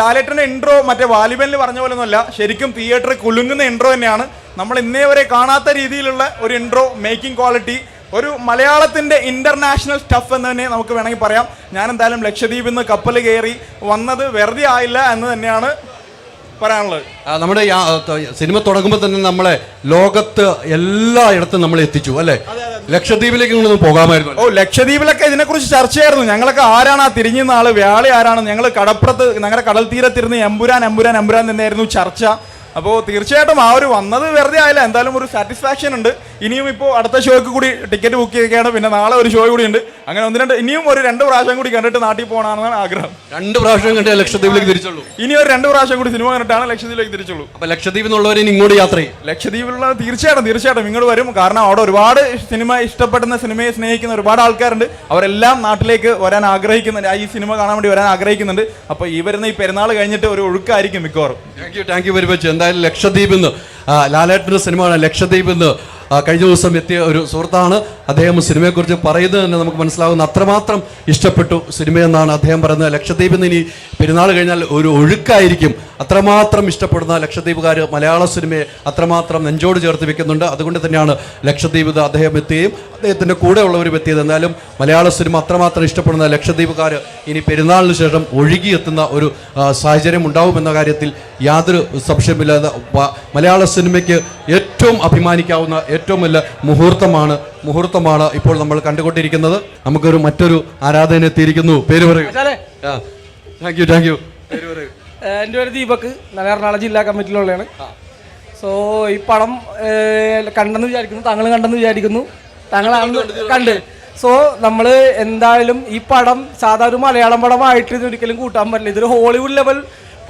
ലാലേട്ടന്റെ ഇൻട്രോ മറ്റേ വാലിബനിൽ പറഞ്ഞ പോലെ ഒന്നുമല്ല ശരിക്കും തിയേറ്ററിൽ കുലുങ്ങുന്ന ഇൻട്രോ തന്നെയാണ്. നമ്മൾ ഇന്നേ വരെ കാണാത്ത രീതിയിലുള്ള ഒരു ഇൻട്രോ മേക്കിംഗ് ക്വാളിറ്റി ഒരു മലയാളത്തിന്റെ ഇന്റർനാഷണൽ സ്റ്റഫ് എന്ന് തന്നെ നമുക്ക് വേണമെങ്കിൽ പറയാം. ഞാൻ എന്തായാലും ലക്ഷദ്വീപിൽ നിന്ന് കപ്പൽ കയറി വന്നത് വെറുതെ ആയില്ല എന്ന് തന്നെയാണ് പറയാനുള്ളത്. നമ്മുടെ സിനിമ തുടങ്ങുമ്പോൾ തന്നെ നമ്മളെ ലോകത്ത് എല്ലായിടത്തും നമ്മൾ എത്തിച്ചു അല്ലെ ലക്ഷദ്വീപിലേക്ക് നിങ്ങളൊന്നും പോകാമായിരുന്നു ഓ ലക്ഷദ്വീപിലൊക്കെ ഇതിനെക്കുറിച്ച് ചർച്ചയായിരുന്നു. ഞങ്ങളൊക്കെ ആരാണ് ആ തിരിഞ്ഞുന്ന ആൾ? വ്യാളി ആരാണ്? ഞങ്ങൾ കടപ്പുറത്ത് ഞങ്ങളുടെ കടൽ തീരത്തിരുന്ന് എമ്പുരാൻ എമ്പുരാൻ എമ്പുരാൻ തന്നെയായിരുന്നു ചർച്ച. അപ്പോൾ തീർച്ചയായിട്ടും ആ ഒരു വന്നത് വെറുതെ ആയില്ല. എന്തായാലും ഒരു സാറ്റിസ്ഫാക്ഷൻ ഉണ്ട്. ഇനിയും ഇപ്പോൾ അടുത്ത ഷോയ്ക്ക് കൂടി ടിക്കറ്റ് ബുക്ക് ചെയ്തൊക്കെയാണ് പിന്നെ നാളെ ഒരു ഷോ കൂടി ഉണ്ട്. അങ്ങനെ ഒന്ന് രണ്ട് ഇനിയും ഒരു രണ്ട് പ്രാവശ്യം കൂടി കണ്ടിട്ട് നാട്ടിൽ പോകണമെന്നാണ് ആഗ്രഹം. രണ്ട് പ്രാവശ്യം കണ്ടേ ലക്ഷദ്വീപിലേക്ക് തിരിച്ചുള്ളൂ. ഇനി ഒരു രണ്ട് പ്രാവശ്യം കൂടി സിനിമ കണ്ടിട്ടാണ് ലക്ഷദ്വീപിലേക്ക് തിരിച്ചുള്ളൂ. അപ്പോൾ ലക്ഷദ്വീപിൽ നിന്നുള്ളവർ ഇങ്ങോട്ട് യാത്ര ചെയ്യും. ലക്ഷദ്വീപിലുള്ള തീർച്ചയായിട്ടും തീർച്ചയായിട്ടും ഇങ്ങോട്ട് വരും. കാരണം അവിടെ ഒരുപാട് സിനിമ ഇഷ്ടപ്പെടുന്ന സിനിമയെ സ്നേഹിക്കുന്ന ഒരുപാട് ആൾക്കാരുണ്ട്. അവരെല്ലാം നാട്ടിലേക്ക് വരാൻ ആഗ്രഹിക്കുന്നുണ്ട് ഈ സിനിമ കാണാൻ വേണ്ടി വരാൻ ആഗ്രഹിക്കുന്നുണ്ട്. അപ്പോൾ ഈ വരുന്ന ഈ പെരുന്നാൾ കഴിഞ്ഞിട്ട് ഒരു ഒഴുക്കായിരിക്കും മിക്കവാറും. Thank you thank you very much എന്തായാലും ലക്ഷദ്വീപിൽ നിന്ന് ലാലേട്ടന്റെ സിനിമയാണ് ലക്ഷദ്വീപിൽ നിന്ന് ആ, കഴിഞ്ഞ ദിവസം എത്തിയ ഒരു സുഹൃത്താണ് അദ്ദേഹം സിനിമയെക്കുറിച്ച് പറയുന്നത് തന്നെ നമുക്ക് മനസ്സിലാകുന്ന അത്രമാത്രം ഇഷ്ടപ്പെട്ടു സിനിമയെന്നാണ് അദ്ദേഹം പറയുന്നത്. ലക്ഷദ്വീപിൽ നിന്ന് ഇനി പെരുന്നാൾ കഴിഞ്ഞാൽ ഒരു ഒഴുക്കായിരിക്കും. അത്രമാത്രം ഇഷ്ടപ്പെടുന്ന ലക്ഷദ്വീപുകാർ മലയാള സിനിമയെ അത്രമാത്രം നെഞ്ചോട് ചേർത്ത് വെക്കുന്നുണ്ട്. അതുകൊണ്ട് തന്നെയാണ് ലക്ഷദ്വീപ് അദ്ദേഹം എത്തുകയും അദ്ദേഹത്തിന്റെ കൂടെ ഉള്ളവരും എത്തിയത്. എന്നാലും മലയാള സിനിമ അത്രമാത്രം ഇഷ്ടപ്പെടുന്ന ലക്ഷദ്വീപുകാർ ഇനി പെരുന്നാളിന് ശേഷം ഒഴുകിയെത്തുന്ന ഒരു സാഹചര്യം ഉണ്ടാവുമെന്ന കാര്യത്തിൽ യാതൊരു സംശയമില്ലാതെ മലയാള സിനിമയ്ക്ക് ഏറ്റവും അഭിമാനിക്കാവുന്ന ഏറ്റവും വലിയ മുഹൂർത്തമാണ് മുഹൂർത്തമാണ് ഇപ്പോൾ നമ്മൾ കണ്ടുകൊണ്ടിരിക്കുന്നത്. നമുക്കൊരു മറ്റൊരു ആരാധന എത്തിയിരിക്കുന്നു. പേര് പറയൂ. താങ്ക് യു താങ്ക് യു പേര് പറയൂ. എന്റെ പേര് ദീപക്. ഞാൻ എറണാകുളം ജില്ലാ കമ്മിറ്റിയിലുള്ളതാണ് സോ ഈ പടം കണ്ടെന്ന് വിചാരിക്കുന്നു താങ്കൾ കണ്ടെന്ന് വിചാരിക്കുന്നു. താങ്കളാണ് കണ്ട് സോ നമ്മൾ എന്തായാലും ഈ പടം സാധാരണ ഒരു മലയാളം പടമായിട്ട് ഇത് ഒരിക്കലും കൂട്ടാൻ പറ്റില്ല. ഇതൊരു ഹോളിവുഡ് ലെവൽ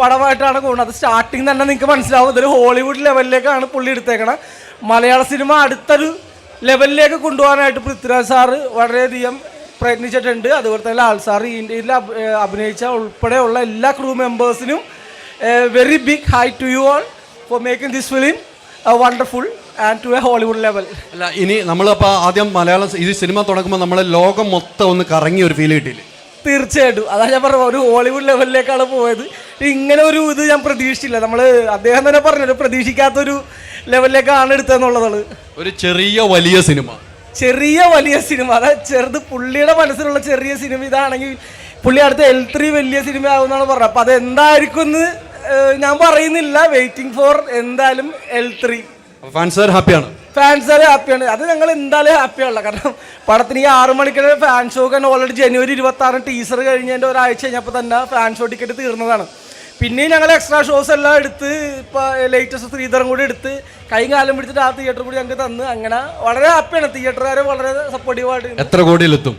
പടമായിട്ടാണ് കൂടുന്നത് അത് സ്റ്റാർട്ടിങ് തന്നെ നിങ്ങൾക്ക് മനസ്സിലാവും. ഇതൊരു ഹോളിവുഡ് ലെവലിലേക്കാണ് പുള്ളി എടുത്തേക്കണം. മലയാള സിനിമ അടുത്തൊരു ലെവലിലേക്ക് കൊണ്ടുപോകാനായിട്ട് പൃഥ്വിരാജ് സാറ് വളരെയധികം പ്രയത്നിച്ചിട്ടുണ്ട്. അതുപോലെ തന്നെ ലാൽ സാർ ഇന്ത്യയിൽ അഭിനയിച്ച ഉൾപ്പെടെയുള്ള എല്ലാ crew മെമ്പേഴ്സിനും very big hi to you all for making this film wonderful and to a Hollywood level അല്ല ഇനി നമ്മളിപ്പോൾ ആദ്യം മലയാളം ഈ സിനിമ തുടങ്ങുമ്പോൾ നമ്മളെ ലോകം മൊത്തം ഒന്ന് കറങ്ങി ഒരു ഫീൽ കിട്ടിയില്ലേ? തീർച്ചയായിട്ടും. അതാ ഞാൻ പറഞ്ഞത് ഒരു ഹോളിവുഡ് ലെവലിലേക്കാണ് പോയത്. ഇങ്ങനെ ഒരു ഇത് ഞാൻ പ്രതീക്ഷിച്ചില്ല. നമ്മൾ അദ്ദേഹം തന്നെ പറഞ്ഞു പ്രതീക്ഷിക്കാത്തൊരു ലെവലിലേക്കാണ് എടുത്തതെന്നുള്ളതാണ്. ഒരു ചെറിയ വലിയ സിനിമ. ചെറിയ വലിയ സിനിമ. അതായത് ചെറുത് പുള്ളിയുടെ മനസ്സിലുള്ള ചെറിയ സിനിമ ഇതാണെങ്കിൽ പുള്ളി അടുത്ത എൽ ത്രീ വലിയ സിനിമ ആവുമെന്നാണ് പറഞ്ഞത്. അപ്പം അതെന്തായിരിക്കും എന്ന് ഞാൻ പറയുന്നില്ല. വെയിറ്റിംഗ് ഫോർ എന്തായാലും എൽ ത്രീ ഫാൻസ് ഹാപ്പിയാണ് ഫാൻസുകാർ ഹാപ്പിയാണ് അത് ഞങ്ങൾ എന്തായാലും ഹാപ്പിയാണല്ലോ കാരണം പടത്തിന് ഈ ആറു മണിക്കുള്ള ഫാൻ ഷോ തന്നെ ഓൾറെഡി ജനുവരി ഇരുപത്തി ആറ് ടീസർ കഴിഞ്ഞതിന്റെ ഒരാഴ്ച കഴിഞ്ഞപ്പോൾ തന്നെ ഫാൻ ഷോ ടിക്കറ്റ് തീർന്നതാണ്. പിന്നെയും ഞങ്ങൾ എക്സ്ട്രാ ഷോസ് എല്ലാം എടുത്ത് ഇപ്പോൾ ലേറ്റസ്റ്റ് ശ്രീധരൻ കൂടി എടുത്ത് കൈ കാലം പിടിച്ചിട്ട് ആ തിയേറ്റർ കൂടി ഞങ്ങൾക്ക് തന്ന്. അങ്ങനെ വളരെ ഹാപ്പിയാണ് തിയേറ്ററുകാരെ വളരെ സപ്പോർട്ടീവായിട്ട് എത്ര കോടിയിലെത്തും?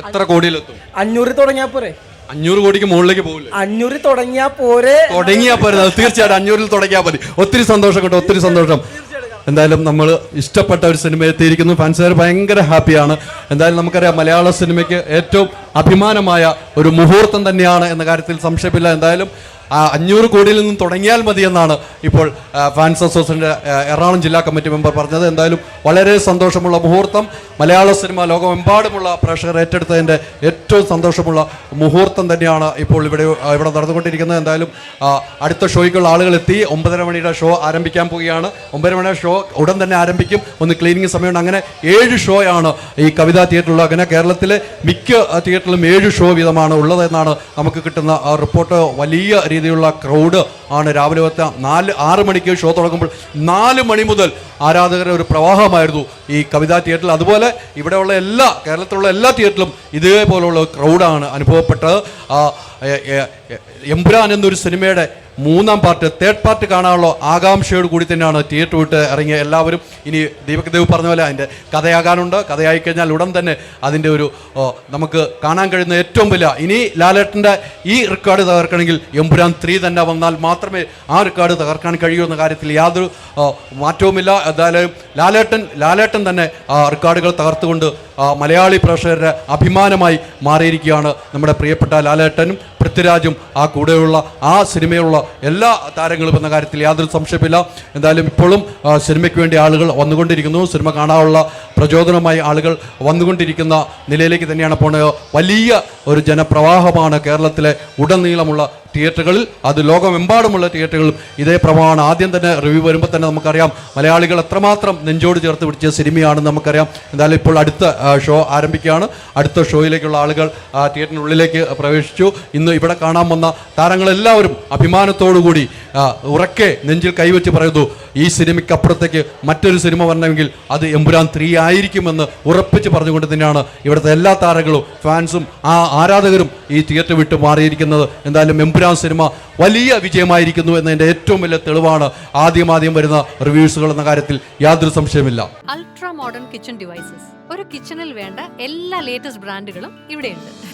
എത്ര കോടിയിലെത്തും? അഞ്ഞൂറിൽ തുടങ്ങിയാൽ പോരെ. അഞ്ഞൂറ് കോടിക്ക് മുകളിലേക്ക് പോകില്ല അഞ്ഞൂറിൽ തുടങ്ങിയാൽ പോരെ. തുടങ്ങിയാൽ പോരെ. തീർച്ചയായിട്ടും അഞ്ഞൂറിൽ തുടങ്ങിയാൽ മതി. ഒത്തിരി സന്തോഷം കേട്ടോ ഒത്തിരി സന്തോഷം. എന്തായാലും നമ്മൾ ഇഷ്ടപ്പെട്ട ഒരു സിനിമ എത്തിയിരിക്കുന്നു. ഫാൻസുകാർ ഭയങ്കര ഹാപ്പിയാണ്. എന്തായാലും നമുക്കറിയാം മലയാള സിനിമയ്ക്ക് ഏറ്റവും അഭിമാനമായ ഒരു മുഹൂർത്തം തന്നെയാണ് എന്ന കാര്യത്തിൽ സംശയമില്ല. എന്തായാലും ആ അഞ്ഞൂറ് കോടിയിൽ നിന്നും തുടങ്ങിയാൽ മതിയെന്നാണ് ഇപ്പോൾ ഫാൻസ് അസോസിയേഷന്റെ എറണാകുളം ജില്ലാ കമ്മിറ്റി മെമ്പർ പറഞ്ഞത്. എന്തായാലും വളരെ സന്തോഷമുള്ള മുഹൂർത്തം. മലയാള സിനിമ ലോകമെമ്പാടുമുള്ള പ്രേക്ഷകർ ഏറ്റെടുത്തതിന്റെ ഏറ്റവും സന്തോഷമുള്ള മുഹൂർത്തം തന്നെയാണ് ഇപ്പോൾ ഇവിടെ ഇവിടെ നടന്നുകൊണ്ടിരിക്കുന്നത്. എന്തായാലും അടുത്ത ഷോയ്ക്കുള്ള ആളുകൾ എത്തി. ഒമ്പതര മണിയുടെ ഷോ ആരംഭിക്കാൻ പോവുകയാണ്. ഒമ്പതര മണിയുടെ ഷോ ഉടൻ തന്നെ ആരംഭിക്കും. ഒന്ന് ക്ലീനിങ് സമയമുണ്ട്. അങ്ങനെ ഏഴ് ഷോയാണ് ഈ കവിതാ തിയേറ്ററിൽ അങ്ങനെ കേരളത്തിലെ മിക്ക തിയേറ്ററിലും ഏഴ് ഷോ വീതമാണ് ഉള്ളതെന്നാണ് നമുക്ക് കിട്ടുന്ന റിപ്പോർട്ട്. വലിയ രീതിയിലുള്ള ക്രൗഡ് ആണ് രാവിലെ പത്ത് നാല് ആറ് മണിക്ക് ഷോ തുടങ്ങുമ്പോൾ നാല് മണി മുതൽ ആരാധകരുടെ ഒരു പ്രവാഹമായിരുന്നു ഈ കവിതാ തിയേറ്ററിൽ അതുപോലെ ഇവിടെയുള്ള എല്ലാ കേരളത്തിലുള്ള എല്ലാ തിയേറ്ററിലും ഇതേപോലുള്ള ക്രൗഡാണ് അനുഭവപ്പെട്ടത്. ആ, എ- എ- എ- എമ്പുരാൻ എന്നൊരു സിനിമയുടെ മൂന്നാം പാർട്ട് തേർഡ് പാർട്ട് കാണാനുള്ള ആകാംക്ഷയോട് കൂടി തന്നെയാണ് തിയേറ്റർ വിട്ട് ഇറങ്ങിയ എല്ലാവരും. ഇനി ദീപക് ദേവ് പറഞ്ഞ പോലെ അതിന്റെ കഥയാകാനുണ്ട്. കഥയായി കഴിഞ്ഞാൽ ഉടൻ തന്നെ അതിന്റെ ഒരു നമുക്ക് കാണാൻ കഴിയുന്ന ഏറ്റവും വലിയ ഇനി ലാലേട്ടന്റെ ഈ റെക്കോർഡ് തകർക്കണമെങ്കിൽ എമ്പുരാൻ ത്രീ തന്നെ വന്നാൽ മാത്രമേ ആ റെക്കോർഡ് തകർക്കാൻ കഴിയൂ എന്ന കാര്യത്തിൽ യാതൊരു മാറ്റവുമില്ല. എന്തായാലും ലാലേട്ടൻ ലാലേട്ടൻ തന്നെ ആ റെക്കോർഡുകൾ തകർത്തുകൊണ്ട് മലയാളി പ്രേക്ഷകരുടെ അഭിമാനമായി മാറിയിരിക്കുകയാണ് നമ്മുടെ പ്രിയപ്പെട്ട ലാലേട്ടനും പൃഥ്വിരാജും ആ കൂടെയുള്ള ആ സിനിമയുള്ള എല്ലാ താരങ്ങളും എന്ന കാര്യത്തിൽ യാതൊരു സംശയമില്ല എന്തായാലും ഇപ്പോഴും സിനിമയ്ക്ക് വേണ്ടി ആളുകൾ വന്നുകൊണ്ടിരിക്കുന്നു. സിനിമ കാണാനുള്ള പ്രചോദനമായി ആളുകൾ വന്നുകൊണ്ടിരിക്കുന്ന നിലയിലേക്ക് തന്നെയാണ് പോണത്. വലിയ ഒരു ജനപ്രവാഹമാണ് കേരളത്തിലെ ഉടനീളമുള്ള തിയേറ്ററുകളിൽ. അത് ലോകമെമ്പാടുമുള്ള തിയേറ്ററുകളും. ഇതേ പ്രഭാവമാണ് ആദ്യം തന്നെ റിവ്യൂ വരുമ്പോൾ തന്നെ നമുക്കറിയാം. മലയാളികൾ എത്രമാത്രം നെഞ്ചോട് ചേർത്ത് പിടിച്ച സിനിമയാണെന്ന് നമുക്കറിയാം. എന്തായാലും ഇപ്പോൾ അടുത്ത ഷോ ആരംഭിക്കുകയാണ്. അടുത്ത ഷോയിലേക്കുള്ള ആളുകൾ തിയേറ്ററിനുള്ളിലേക്ക് പ്രവേശിച്ചു. ഇന്ന് ഇവിടെ കാണാൻ വന്ന താരങ്ങളെല്ലാവരും അഭിമാനത്തോടുകൂടി ഉറക്കെ നെഞ്ചിൽ കൈവച്ച് പറയുന്നു ഈ സിനിമയ്ക്ക് സിനിമയ്ക്കപ്പുറത്തേക്ക് മറ്റൊരു സിനിമ വരണമെങ്കിൽ അത് എമ്പുരാൻ ത്രീ ആയിരിക്കുമെന്ന് ഉറപ്പിച്ച് പറഞ്ഞുകൊണ്ട് തന്നെയാണ് ഇവിടുത്തെ എല്ലാ താരങ്ങളും ഫാൻസും ആ ആരാധകരും ഈ തിയേറ്റർ വിട്ട് മാറിയിരിക്കുന്നത്. എന്തായാലും എമ്പുരാൻ സിനിമ വലിയ വിജയമായിരിക്കുന്നു എന്നതിന്റെ ഏറ്റവും വലിയ തെളിവാണ് ആദ്യം ആദ്യം വരുന്ന റിവ്യൂസുകൾ എന്ന കാര്യത്തിൽ യാതൊരു സംശയമില്ല അൾട്രാ മോഡേൺ കിച്ചൺ ഡിവൈസസ്. ഒരു കിച്ചണിൽ വേണ്ട എല്ലാ ലേറ്റസ്റ്റ് ബ്രാൻഡുകളും ഇവിടെയുണ്ട്.